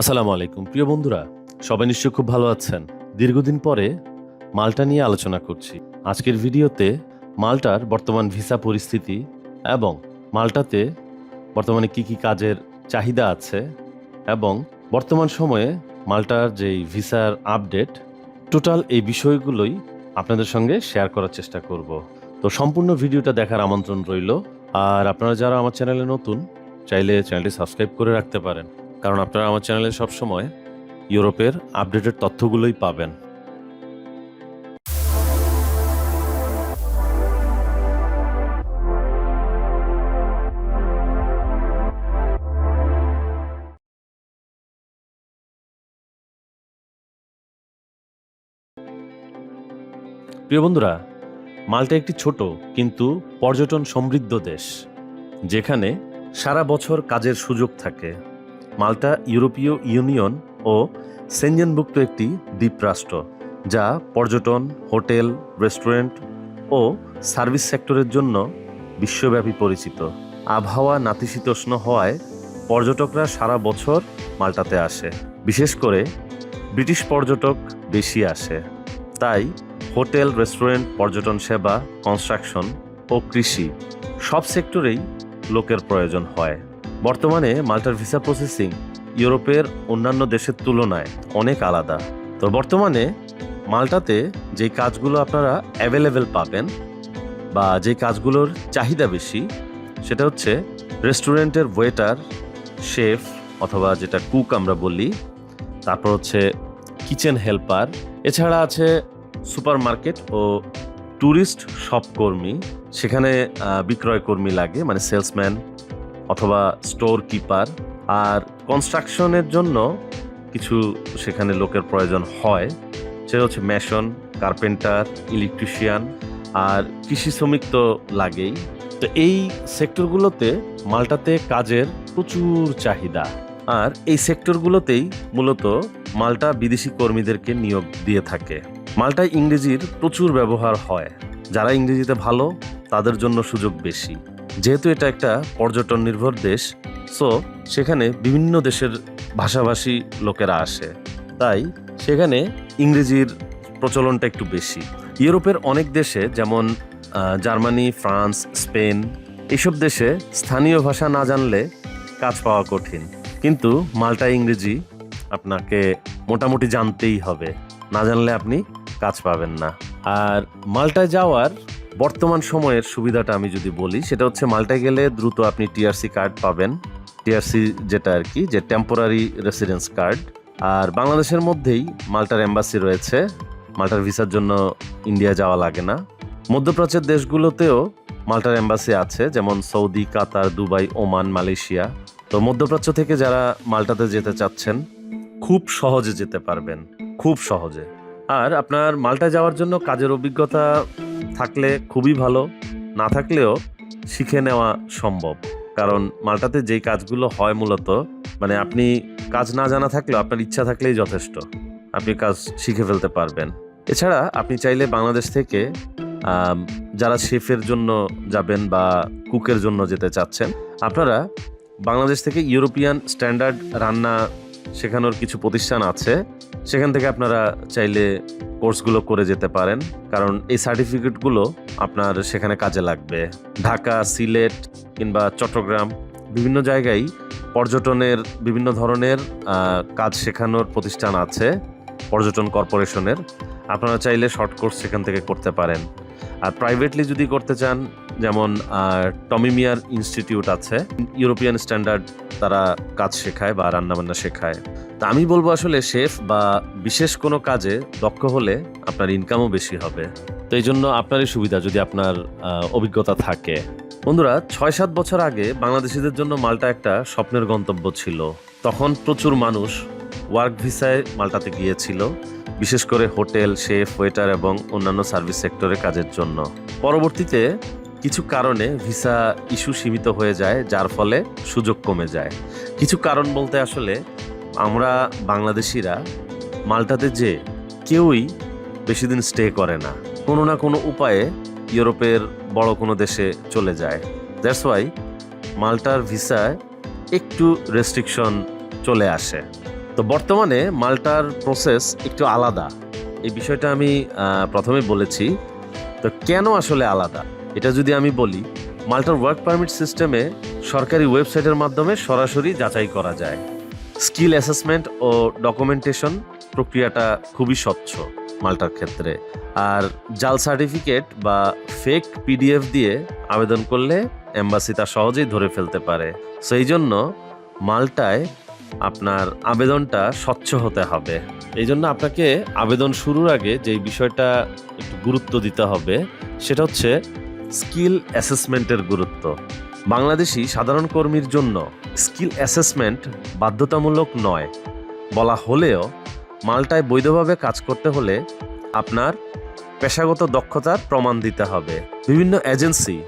আসসালামু আলাইকুম। প্রিয় বন্ধুরা, সবাই নিশ্চয়ই খুব ভালো আছেন। দীর্ঘদিন পরে মালটা নিয়ে আলোচনা করছি। আজকের ভিডিওতে মালটার বর্তমান ভিসা পরিস্থিতি এবং মালটাতে বর্তমানে কি কি কাজের চাহিদা আছে এবং বর্তমান সময়ে মালটার যেই ভিসার আপডেট, টোটাল এই বিষয়গুলোই আপনাদের সঙ্গে শেয়ার করার চেষ্টা করব। তো সম্পূর্ণ ভিডিওটা দেখার আমন্ত্রণ রইল। আর আপনারা যারা আমার চ্যানেলে নতুন, চাইলে চ্যানেলটি সাবস্ক্রাইব করে রাখতে পারেন। কারণ আপনারা আমার চ্যানেলে সবসময় ইউরোপের আপডেটেড তথ্যগুলোই পাবেন। প্রিয় বন্ধুরা, মাল্টা একটি ছোট কিন্তু পর্যটন সমৃদ্ধ দেশ, যেখানে সারা বছর কাজের সুযোগ থাকে। মাল্টা ইউরোপীয় ইউনিয়ন ও সেনজেনভুক্ত একটি দ্বীপরাষ্ট্র যা পর্যটন, হোটেল, রেস্টুরেন্ট ও সার্ভিস সেক্টরের জন্য বিশ্বব্যাপী পরিচিত। আবহাওয়া নাতিশীতোষ্ণ হওয়ায় পর্যটকরা সারা বছর মাল্টাতে আসে। বিশেষ করে ব্রিটিশ পর্যটক বেশি আসে। তাই হোটেল, রেস্টুরেন্ট, পর্যটন সেবা, কনস্ট্রাকশন ও কৃষি সব সেক্টরেই লোকের প্রয়োজন হয়। বর্তমানে মাল্টার ভিসা প্রসেসিং ইউরোপের অন্যান্য দেশের তুলনায় অনেক আলাদা। তো বর্তমানে মাল্টাতে যে কাজগুলো আপনারা অ্যাভেলেবেল পাবেন বা যে কাজগুলোর চাহিদা বেশি, সেটা হচ্ছে রেস্টুরেন্টের ওয়েটার শেফ অথবা যেটা কুক আমরা বলি, তারপর হচ্ছে কিচেন হেল্পার এছাড়া আছে সুপার মার্কেট ও ট্যুরিস্ট শপ কর্মী, সেখানে বিক্রয় কর্মী লাগে মানে সেলসম্যান অথবা স্টোর কিপার আর কনস্ট্রাকশনের জন্য কিছু সেখানে লোকের প্রয়োজন হয়। সেটা হচ্ছে মেশন কার্পেন্টার ইলেকট্রিশিয়ান আর কৃষি শ্রমিক তো লাগেই। তো এই সেক্টরগুলোতে মালটাতে কাজের প্রচুর চাহিদা। আর এই সেক্টরগুলোতেই মূলত মালটা বিদেশি কর্মীদেরকে নিয়োগ দিয়ে থাকে। মাল্টায় ইংরেজির প্রচুর ব্যবহার হয়। যারা ইংরেজিতে ভালো, তাদের জন্য সুযোগ বেশি। যেহেতু এটা একটা পর্যটন নির্ভর দেশ সো সেখানে বিভিন্ন দেশের ভাষাভাষী লোকেরা আসে। তাই সেখানে ইংরেজির প্রচলনটা একটু বেশি। ইউরোপের অনেক দেশে, যেমন জার্মানি, ফ্রান্স, স্পেন, এসব দেশে স্থানীয় ভাষা না জানলে কাজ পাওয়া কঠিন। কিন্তু মাল্টা ইংরেজি আপনাকে মোটামুটি জানতেই হবে। না জানলে আপনি কাজ পাবেন না। আর মাল্টায় যাওয়ার বর্তমান সময়ের সুবিধাটা আমি যদি বলি, সেটা হচ্ছে মাল্টায় গেলে দ্রুত আপনি টিআরসি কার্ড পাবেন। টিআরসি যেটা আর কি, যে টেম্পোরারি রেসিডেন্স কার্ড আর বাংলাদেশের মধ্যেই মাল্টার এম্বাসি রয়েছে। মাল্টার ভিসার জন্য ইন্ডিয়া যাওয়া লাগে না। মধ্যপ্রাচ্যের দেশগুলোতেও মাল্টার এম্বাসি আছে, যেমন Saudi, Qatar, Dubai, Oman, Malaysia. তো মধ্যপ্রাচ্য থেকে যারা মাল্টাতে যেতে চাচ্ছেন, খুব সহজে যেতে পারবেন। খুব সহজে। আর আপনার মাল্টা যাওয়ার জন্য কাজের অভিজ্ঞতা থাকলে খুবই ভালো, না থাকলেও শিখে নেওয়া সম্ভব। কারণ মাল্টাতে যেই কাজগুলো হয় মূলত মানে আপনি কাজ না জানা থাকলেও আপনার ইচ্ছা থাকলেই যথেষ্ট, আপনি কাজ শিখে ফেলতে পারবেন। এছাড়া আপনি চাইলে বাংলাদেশ থেকে যারা শেফের জন্য যাবেন বা কুকের জন্য যেতে চাচ্ছেন, আপনারা বাংলাদেশ থেকে ইউরোপিয়ান স্ট্যান্ডার্ড রান্না শেখানোর কিছু প্রতিষ্ঠান আছে। সেখান থেকে আপনারা চাইলে কোর্সগুলো করে যেতে পারেন। কারণ এই সার্টিফিকেটগুলো আপনার সেখানে কাজে লাগবে। ঢাকা, সিলেট কিংবা চট্টগ্রাম বিভিন্ন জায়গায় পর্যটনের বিভিন্ন ধরনের কাজ শেখানোর প্রতিষ্ঠান আছে, পর্যটন কর্পোরেশনের। আপনারা চাইলে শর্ট কোর্স সেখান থেকে করতে পারেন। আর প্রাইভেটলি যদি করতে চান যেমন টমিমিয়ার ইনস্টিটিউট আছে। ইউরোপিয়ান স্ট্যান্ডার্ড তারা কাজ শেখায় বা রান্নাবান্না শেখায়। তা আমি বলব আসলে শেফ বা বিশেষ কোনো কাজে দক্ষ হলে আপনার ইনকামও বেশি হবে। তো এই জন্য আপনারই সুবিধা যদি আপনার অভিজ্ঞতা থাকে। বন্ধুরা ছয় সাত বছর আগে বাংলাদেশিদের জন্য মাল্টা একটা স্বপ্নের গন্তব্য ছিল। তখন প্রচুর মানুষ ওয়ার্ক ভিসায় মাল্টাতে গিয়েছিল, বিশেষ করে হোটেল, শেফ ওয়েটার এবং অন্যান্য সার্ভিস সেক্টরে কাজের জন্য। পরবর্তীতে কিছু কারণে ভিসা ইস্যু সীমিত হয়ে যায়, যার ফলে সুযোগ কমে যায়। কিছু কারণ বলতে আসলে আমরা বাংলাদেশিরা মাল্টাতে যে কেউই বেশি দিন স্টে করে না। কোনো না কোনো উপায়ে ইউরোপের বড় কোনো দেশে চলে যায়। দ্যাটস ওয়াই মাল্টার ভিসায় একটু রেস্ট্রিকশন চলে আসে। তো বর্তমানে মাল্টার প্রসেস একটু আলাদা। এই বিষয়টা আমি প্রথমে বলেছি। তো কেন আসলে আলাদা? এটা যদি আমি বলি, মাল্টার ওয়ার্ক পারমিট সিস্টেমে সরকারি ওয়েবসাইটের মাধ্যমে সরাসরি যাচাই করা যায়। স্কিল অ্যাসেসমেন্ট ও ডকুমেন্টেশন প্রক্রিয়াটা খুবই স্বচ্ছ মাল্টার ক্ষেত্রে। আর জাল সার্টিফিকেট বা ফেক পিডিএফ দিয়ে আবেদন করলে এম্বাসি তা সহজেই ধরে ফেলতে পারে। সেই জন্য মাল্টায় আপনার আবেদনটা স্বচ্ছ হতে হবে। এই জন্য আপনাকে আবেদন শুরুর আগে যে বিষয়টা একটু গুরুত্ব দিতে হবে, সেটা হচ্ছে স্কিল অ্যাসেসমেন্টের গুরুত্ব। বাংলাদেশি সাধারণ কর্মীর জন্য স্কিল অ্যাসেসমেন্ট বাধ্যতামূলক নয়। বলা হলেও মালটায় বৈধভাবে কাজ করতে হলে আপনার পেশাগত দক্ষতার প্রমাণ দিতে হবে। বিভিন্ন এজেন্সি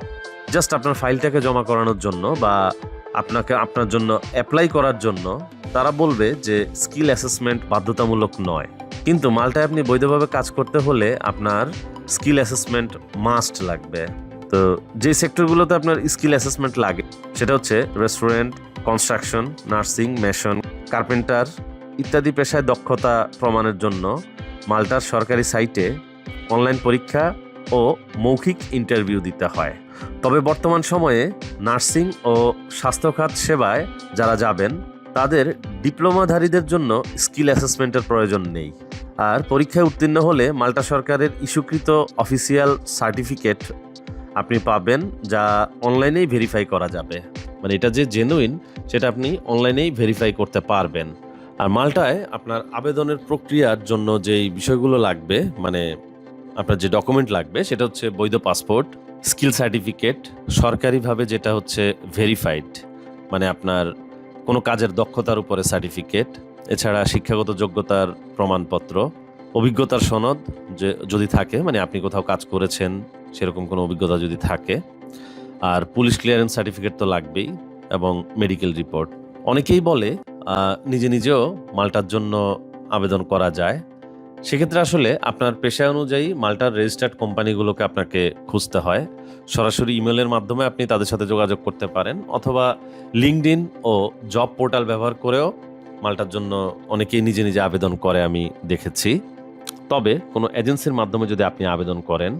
জাস্ট আপনার ফাইলটাকে জমা করানোর জন্য বা আপনাকে আপনার জন্য অ্যাপ্লাই করার জন্য তারা বলবে যে স্কিল অ্যাসেসমেন্ট বাধ্যতামূলক নয়। কিন্তু মালটায় আপনি বৈধভাবে কাজ করতে হলে আপনার স্কিল অ্যাসেসমেন্ট মাস্ট লাগবে। তো যে সেক্টরগুলোতে আপনার স্কিল অ্যাসেসমেন্ট লাগে, সেটা হচ্ছে restaurant construction nursing mason carpenter ইত্যাদি পেশায় দক্ষতা প্রমাণের জন্য মাল্টার সরকারি সাইটে অনলাইন পরীক্ষা ও মৌখিক ইন্টারভিউ দিতে হয়। তবে বর্তমান সময়ে নার্সিং ও স্বাস্থ্যখাত সেবায় যারা যাবেন, তাদের ডিপ্লোমাধারীদের জন্য স্কিল অ্যাসেসমেন্টের প্রয়োজন নেই। আর পরীক্ষায় উত্তীর্ণ হলে মাল্টা সরকারের ইস্যুকৃত অফিসিয়াল সার্টিফিকেট আপনি পাবেন যা অনলাইনেই ভেরিফাই করা যাবে। মানে এটা যে জেনুইন সেটা আপনি অনলাইনেই ভেরিফাই করতে পারবেন। আর মালটায় আপনার আবেদনের প্রক্রিয়ার জন্য যেই বিষয়গুলো লাগবে মানে আপনার যে ডকুমেন্ট লাগবে, সেটা হচ্ছে বৈধ পাসপোর্ট স্কিল সার্টিফিকেট সরকারিভাবে যেটা হচ্ছে ভেরিফাইড মানে আপনার কোনো কাজের দক্ষতার উপরে সার্টিফিকেট এছাড়া শিক্ষাগত যোগ্যতার প্রমাণপত্র, অভিজ্ঞতার সনদ যে যদি থাকে মানে আপনি কোথাও কাজ করেছেন সেরকম কোনো অভিজ্ঞতা যদি থাকে। আর পুলিশ ক্লিয়ারেন্স সার্টিফিকেট তো লাগবেই এবং মেডিকেল রিপোর্ট। অনেকেই বলে নিজে নিজেও মালটার জন্য আবেদন করা যায়। সেক্ষেত্রে আসলে আপনার পেশা অনুযায়ী মাল্টার রেজিস্টার্ড কোম্পানিগুলোকে আপনাকে খুঁজতে হয়। সরাসরি ইমেলের মাধ্যমে আপনি তাদের সাথে যোগাযোগ করতে পারেন অথবা লিঙ্কডিন ও জব পোর্টাল ব্যবহার করেও মালটার জন্য অনেকেই নিজে নিজে আবেদন করে আমি দেখেছি। তবে কোনো এজেন্সির মাধ্যমে যদি আপনি আবেদন করেন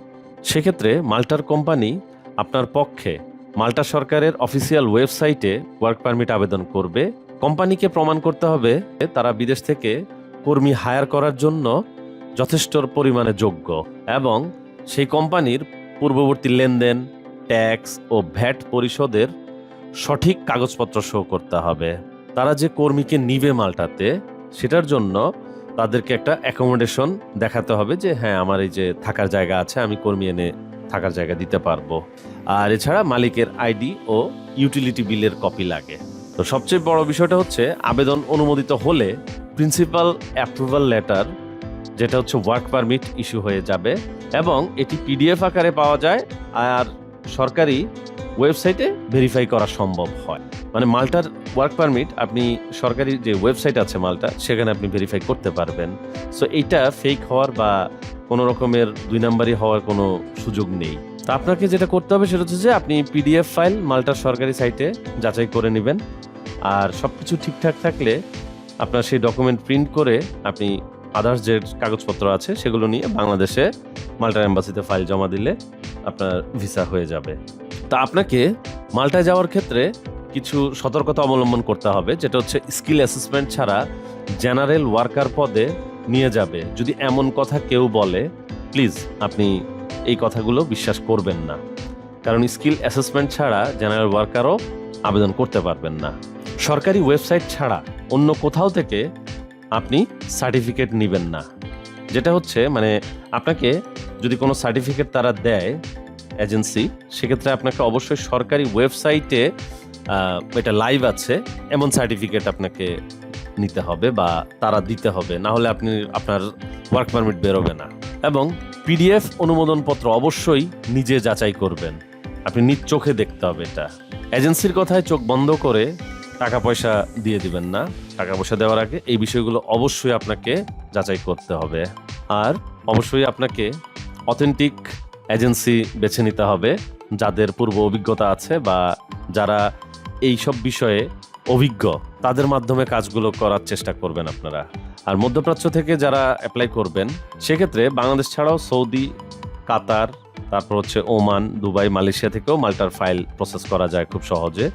সেক্ষেত্রে মাল্টার কোম্পানি আপনার পক্ষে মাল্টা সরকারের অফিসিয়াল ওয়েবসাইটে ওয়ার্ক পারমিট আবেদন করবে। কোম্পানিকে প্রমাণ করতে হবে তারা বিদেশ থেকে কর্মী হায়ার করার জন্য যথেষ্ট পরিমাণে যোগ্য এবং সেই কোম্পানির পূর্ববর্তী লেনদেন, ট্যাক্স ও ভ্যাট পরিশোধের সঠিক কাগজপত্র শো করতে হবে। তারা যে কর্মীকে নিবে মাল্টাতে, সেটার জন্য তাদেরকে একটা অ্যাকোমোডেশন দেখাতে হবে যে হ্যাঁ আমার এই যে থাকার জায়গা আছে, আমি কর্মী এনে থাকার জায়গা দিতে পারব। আর এছাড়া মালিকের আইডি ও ইউটিলিটি বিলের কপি লাগে। তো সবচেয়ে বড় বিষয়টা হচ্ছে, আবেদন অনুমোদিত হলে প্রিন্সিপাল অ্যাপ্রুভাল লেটার যেটা হচ্ছে ওয়ার্ক পারমিট ইস্যু হয়ে যাবে এবং এটি পিডিএফ আকারে পাওয়া যায়। আর সরকারি ওয়েবসাইটে ভেরিফাই করা সম্ভব হয়। মানে মাল্টার ওয়ার্ক পারমিট আপনি সরকারি যে ওয়েবসাইট আছে মাল্টা, সেখানে আপনি ভেরিফাই করতে পারবেন। সো এইটা ফেক হওয়ার বা কোনো রকমের দুই নাম্বারই হওয়ার কোনো সুযোগ নেই। তা আপনাকে যেটা করতে হবে সেটা হচ্ছে যে, আপনি পিডিএফ ফাইল মাল্টার সরকারি সাইটে যাচাই করে নেবেন। আর সব কিছু ঠিকঠাক থাকলে আপনার সেই ডকুমেন্ট প্রিন্ট করে আপনি আদার্স যে কাগজপত্র আছে, সেগুলো নিয়ে বাংলাদেশে মাল্টার এম্বাসিতে ফাইল জমা দিলে আপনার ভিসা হয়ে যাবে। তা আপনাকে মাল্টায় যাওয়ার ক্ষেত্রে কিছু সতর্কতা অবলম্বন করতে হবে, যেটা হচ্ছে স্কিল অ্যাসেসমেন্ট ছাড়া জেনারেল ওয়ার্কার পদে নিয়ে যাবে। যদি এমন কথা কেউ বলে, প্লিজ আপনি এই কথাগুলো বিশ্বাস করবেন না। কারণ স্কিল অ্যাসেসমেন্ট ছাড়া জেনারেল ওয়ার্কারও আবেদন করতে পারবেন না। সরকারি ওয়েবসাইট ছাড়া অন্য কোথাও থেকে আপনি সার্টিফিকেট নেবেন না। যেটা হচ্ছে মানে আপনাকে যদি কোনো সার্টিফিকেট তারা দেয় এজেন্সি সেক্ষেত্রে আপনাকে অবশ্যই সরকারি ওয়েবসাইটে এটা লাইভ আছে, এমন সার্টিফিকেট আপনাকে নিতে হবে বা তারা দিতে হবে। না হলে আপনি আপনার ওয়ার্ক পারমিট বেরোবে না। এবং পিডিএফ অনুমোদনপত্র অবশ্যই নিজে যাচাই করবেন। আপনি নিজ চোখে দেখতে হবে এটা। এজেন্সির কথায় চোখ বন্ধ করে টাকা পয়সা দিয়ে দিবেন না। টাকা পয়সা দেওয়ার আগে এই বিষয়গুলো অবশ্যই আপনাকে যাচাই করতে হবে। আর অবশ্যই আপনাকে অথেন্টিক এজেন্সি বেছে নিতে হবে। যাদের পূর্ব অভিজ্ঞতা আছে বা যারা এই সব বিষয়ে অভিজ্ঞ, তাদের মাধ্যমে কাজগুলো করার চেষ্টা করবেন আপনারা। আর মধ্যপ্রাচ্য থেকে যারা অ্যাপ্লাই করবেন, সেক্ষেত্রে বাংলাদেশ ছাড়াও সৌদি, কাতার, তারপর হচ্ছে ওমান, দুবাই, মালয়েশিয়া থেকেও মাল্টার ফাইল প্রসেস করা যায় খুব সহজে।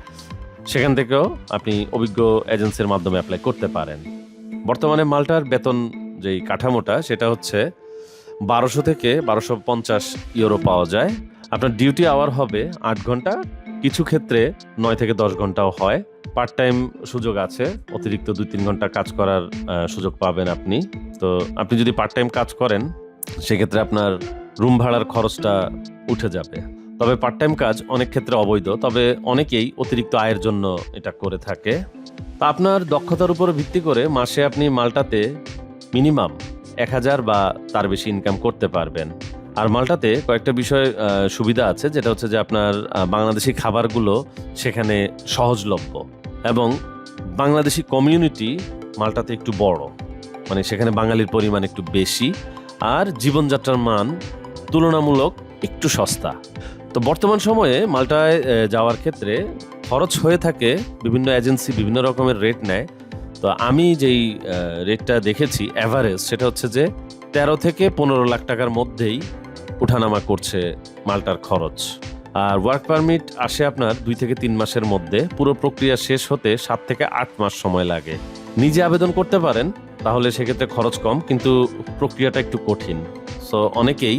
সেখান থেকেও আপনি অভিজ্ঞ এজেন্সির মাধ্যমে অ্যাপ্লাই করতে পারেন। বর্তমানে মাল্টার বেতন যেই কাঠামোটা, সেটা হচ্ছে বারোশো থেকে বারোশো পঞ্চাশ ইউরো পাওয়া যায়। আপনার ডিউটি আওয়ার হবে আট ঘণ্টা। কিছু ক্ষেত্রে নয় থেকে দশ ঘন্টাও হয়। পার্ট টাইম সুযোগ আছে। অতিরিক্ত দুই তিন ঘণ্টা কাজ করার সুযোগ পাবেন আপনি। তো আপনি যদি পার্ট টাইম কাজ করেন, সেক্ষেত্রে আপনার রুম ভাড়ার খরচটা উঠে যাবে। তবে পার্ট টাইম কাজ অনেক ক্ষেত্রে অবৈধ, তবে অনেকেই অতিরিক্ত আয়ের জন্য এটা করে থাকে। তা আপনার দক্ষতার উপর ভিত্তি করে মাসে আপনি মালটাতে মিনিমাম এক হাজার বা তার বেশি ইনকাম করতে পারবেন। আর মালটাতে কয়েকটা বিষয় সুবিধা আছে, যেটা হচ্ছে যে আপনার বাংলাদেশি খাবারগুলো সেখানে সহজলভ্য এবং বাংলাদেশি কমিউনিটি মালটাতে একটু বড় মানে সেখানে বাঙালির পরিমাণ একটু বেশি। আর জীবনযাত্রার মান তুলনামূলক একটু সস্তা। তো বর্তমান সময়ে মালটায় যাওয়ার ক্ষেত্রে খরচ হয়ে থাকে বিভিন্ন এজেন্সি বিভিন্ন রকমের রেট নেয়। তো আমি যেই রেটটা দেখেছি অ্যাভারেজ সেটা হচ্ছে যে তেরো থেকে পনেরো লাখ টাকার মধ্যেই ওঠানামা করছে মালটার খরচ। আর ওয়ার্ক পারমিট আসে আপনার দুই থেকে তিন মাসের মধ্যে, পুরো প্রক্রিয়া শেষ হতে সাত থেকে আট মাস সময় লাগে। নিজে আবেদন করতে পারেন, তাহলে সেক্ষেত্রে খরচ কম, কিন্তু প্রক্রিয়াটা একটু কঠিন। সো অনেকেই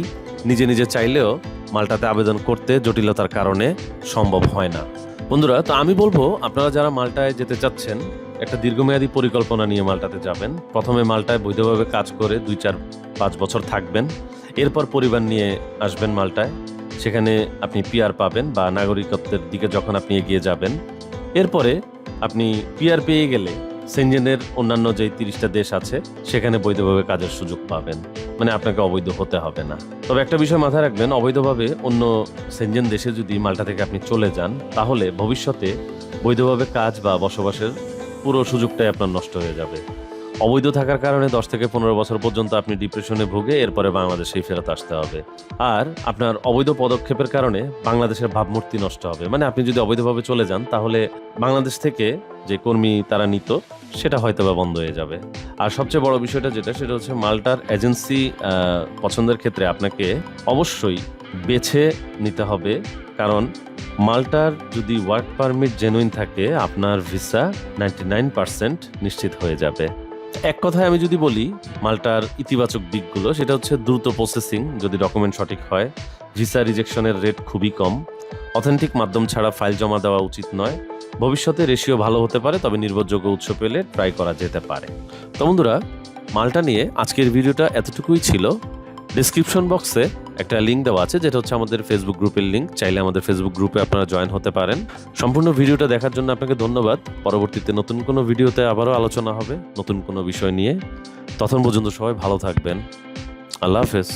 নিজে নিজে চাইলেও মালটাতে আবেদন করতে জটিলতার কারণে সম্ভব হয় না। বন্ধুরা, তো আমি বলব, আপনারা যারা মালটায় যেতে চাচ্ছেন, একটা দীর্ঘমেয়াদী পরিকল্পনা নিয়ে মালটাতে যাবেন। প্রথমে মালটায় বৈধভাবে কাজ করে দুই, চার, পাঁচ বছর থাকবেন। এরপর পরিবার নিয়ে আসবেন মালটায়। সেখানে আপনি পিআর পাবেন বা নাগরিকত্বের দিকে যখন আপনি এগিয়ে যাবেন। এরপরে আপনি পিআর পেয়ে গেলে সেনজেনের অন্যান্য যে তিরিশটা দেশ আছে, সেখানে বৈধভাবে কাজের সুযোগ পাবেন। মানে আপনাকে অবৈধ হতে হবে না। তবে একটা বিষয় মাথায় রাখবেন, অবৈধভাবে অন্য সেনজেন দেশে যদি মালটা থেকে আপনি চলে যান, তাহলে ভবিষ্যতে বৈধভাবে কাজ বা বসবাসের পুরো সুযোগটাই আপনার নষ্ট হয়ে যাবে। অবৈধ থাকার কারণে দশ থেকে পনেরো বছর পর্যন্ত আপনি ডিপ্রেশনে ভুগে এরপরে বাংলাদেশেই ফেরত আসতে হবে। আর আপনার অবৈধ পদক্ষেপের কারণে বাংলাদেশের ভাবমূর্তি নষ্ট হবে। মানে আপনি যদি অবৈধভাবে চলে যান, তাহলে বাংলাদেশ থেকে যে কর্মী তারা নিত, সেটা হয়তো বা বন্ধ হয়ে যাবে। আর সবচেয়ে বড় বিষয়টা যেটা, সেটা হচ্ছে মাল্টার এজেন্সি পছন্দের ক্ষেত্রে আপনাকে অবশ্যই বেছে নিতে হবে। কারণ মাল্টার যদি ওয়ার্ক পারমিট জেনুইন থাকে, আপনার ভিসা নাইনটি নাইন পার্সেন্ট নিশ্চিত হয়ে যাবে। এক কথায় আমি যদি বলি, মালটার ইতিবাচক দিকগুলো, সেটা হচ্ছে দ্রুত প্রসেসিং যদি ডকুমেন্ট সঠিক হয়। ভিসা রিজেকশনের রেট খুবই কম। অথেন্টিক মাধ্যম ছাড়া ফাইল জমা দেওয়া উচিত নয়। ভবিষ্যতে রেশিও ভালো হতে পারে, তবে নির্ভরযোগ্য উৎস পেলে ট্রাই করা যেতে পারে। তো বন্ধুরা, মালটা নিয়ে আজকের ভিডিওটা এতটুকুই ছিল। ডিসক্রিপশন বক্সে একটা লিঙ্ক দেওয়া আছে, যেটা হচ্ছে আমাদের ফেসবুক গ্রুপের লিঙ্ক চাইলে আমাদের ফেসবুক গ্রুপে আপনারা জয়েন হতে পারেন। সম্পূর্ণ ভিডিওটা দেখার জন্য আপনাকে ধন্যবাদ। পরবর্তীতে নতুন কোনো ভিডিওতে আবারও আলোচনা হবে, নতুন কোনো বিষয় নিয়ে। তখন পর্যন্ত সবাই ভালো থাকবেন। আল্লাহ হাফেজ।